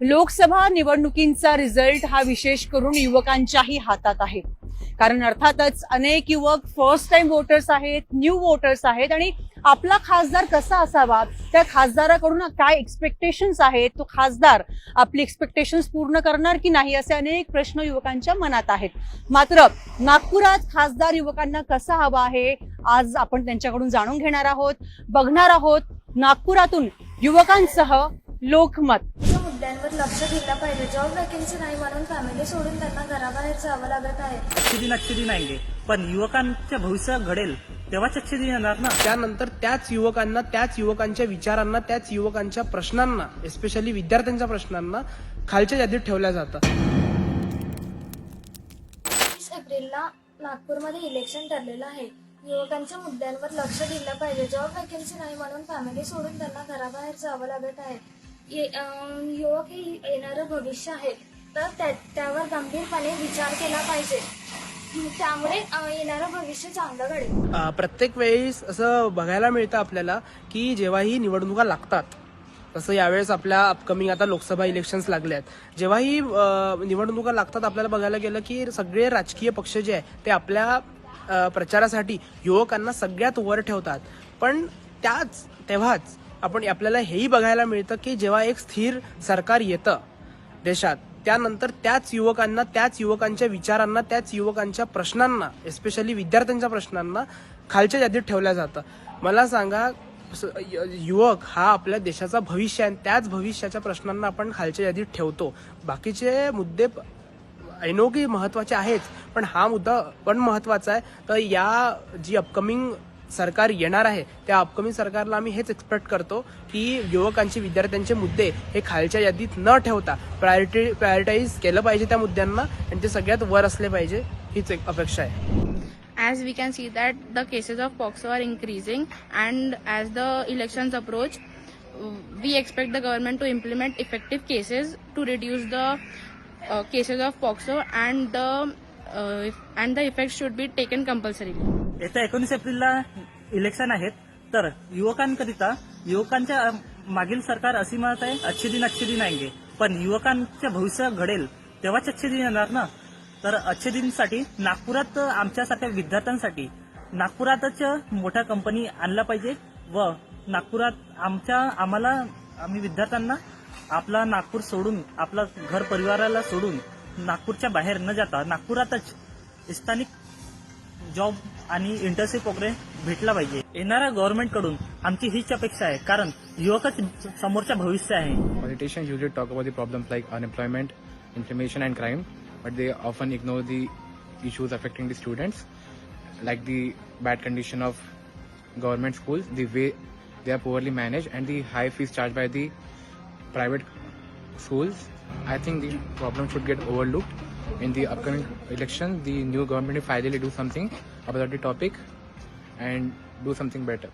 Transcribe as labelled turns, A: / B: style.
A: Lok Sabha निवडणुकींचा result हा विशेष करून युवकांच्याही हातात आहे. कारण अर्थातच अनेक युवक फर्स्ट टाइम वोटर्स आहेत न्यू वोटर्स आहेत आणि आपला खासदार कसा असावा त्या खासदाराकडून काय एक्सपेक्टेशन्स आहेत तो खासदार आपली एक्सपेक्टेशन्स पूर्ण करणार की नाही असे अनेक प्रश्न युवकांच्या मनात आहेत. मात्र नागपुरात खासदार युवकांना कसा हवा आहे आज आपण त्यांच्याकडून जाणून घेणार आहोत. बघणार आहोत नागपुरातून युवकांसह लोकमत.
B: मुद्द्यांवर लक्ष दिलं पाहिजे. जॉब वॅकन्सी नाही म्हणून फॅमिली सोडून त्यांना घराबाहेर जावं लागत आहे.
C: अच्छे दिन अच्छे दिन आएंगे. पण युवकांचे भविष्य घडेल तेव्हाच अच्छे दिन येणार ना?
D: त्यानंतर त्याच युवकांना त्याच युवकांच्या विचारांना त्याच युवकांच्या प्रश्नांना एस्पेशली विद्यार्थ्यांच्या प्रश्नांना खालच्या यादीत ठेवल्या जातं
B: वीस एप्रिलला नागपूरमध्ये इलेक्शन ठरलेलं आहे. युवकांच्या मुद्द्यांवर लक्ष दिलं पाहिजे. जॉब वॅकन्सी नाही म्हणून फॅमिली सोडून त्यांना घराबाहेर जावं लागत आहे. युवक हे येणारं भविष्य आहे. तर त्यावर गंभीरपणे विचार केला पाहिजे. त्यामुळे येणारं भविष्य चांगलं घडेल.
D: प्रत्येक वेळेस असं बघायला मिळतं आपल्याला की जेव्हाही निवडणुका लागतात तसं यावेळेस आपल्या अपकमिंग आता लोकसभा इलेक्शन्स लागले आहेत जेव्हाही निवडणुका लागतात आपल्याला बघायला गेलं की सगळे राजकीय पक्ष जे आहे ते आपल्या प्रचारासाठी युवकांना सगळ्यात वर ठेवतात. पण त्याच तेव्हाच आपण आपल्याला हेही बघायला मिळतं की जेव्हा एक स्थिर सरकार येतं देशात त्यानंतर त्याच युवकांना त्याच युवकांच्या विचारांना त्याच युवकांच्या प्रश्नांना एस्पेशली विद्यार्थ्यांच्या प्रश्नांना खालच्या यादीत ठेवलं जातं. मला सांगा स- य- युवक हा आपल्या देशाचा भविष्य आहे आणि त्याच भविष्याच्या प्रश्नांना आपण खालच्या यादीत ठेवतो. बाकीचे मुद्दे आय की महत्त्वाचे आहेच पण हा मुद्दा पण महत्त्वाचा आहे. तर या जी अपकमिंग सरकार येणार आहे त्या अपकमिंग सरकारला आम्ही हेच एक्सपेक्ट करतो की युवकांचे विद्यार्थ्यांचे मुद्दे हे खालच्या यादीत न ठेवता प्रायोरिटी प्रायोरिटाईज केलं पाहिजे त्या मुद्द्यांना आणि ते सगळ्यात वर असले पाहिजे हीच एक अपेक्षा आहे
E: as we can see that the cases of POXO are increasing and as the elections approach, we expect the government to implement effective cases to reduce the uh, cases of POXO and the uh, and the effects should be taken compulsorily.
C: येत्या एकोणीस एप्रिलला election आहेत. तर युवकांकरिता युवकांच्या मागील सरकार अशी म्हणत आहे अच्छे दिन अच्छे दिन आएंगे. पण युवकांचे भविष्य घडेल तेव्हाच अच्छे दिन येणार ना? तर अच्छे दिनसाठी नागपुरात आमच्यासारख्या विद्यार्थ्यांसाठी नागपुरातच मोठ्या कंपनी आणल्या पाहिजे व नागपुरात आमच्या आम्हाला आम्ही विद्यार्थ्यांना आपला नागपूर सोडून आपला घर परिवाराला सोडून नागपूरच्या बाहेर न जाता नागपुरातच स्थानिक जॉब आणि इंटर्नशिप वगैरे भेटला पाहिजे. येणाऱ्या गव्हर्नमेंटकडून आमची हीच अपेक्षा आहे. कारण युवकच समोरच्या भविष्य आहे.
F: Politician usually talk about the problems like unemployment information and crime but they often ignore the issues affecting the students like the bad condition of government school the way they are poorly manage and the high fees charge by the private schools. I think the problem should get overlooked. In the upcoming election, the new government finally do something about the topic and do something better.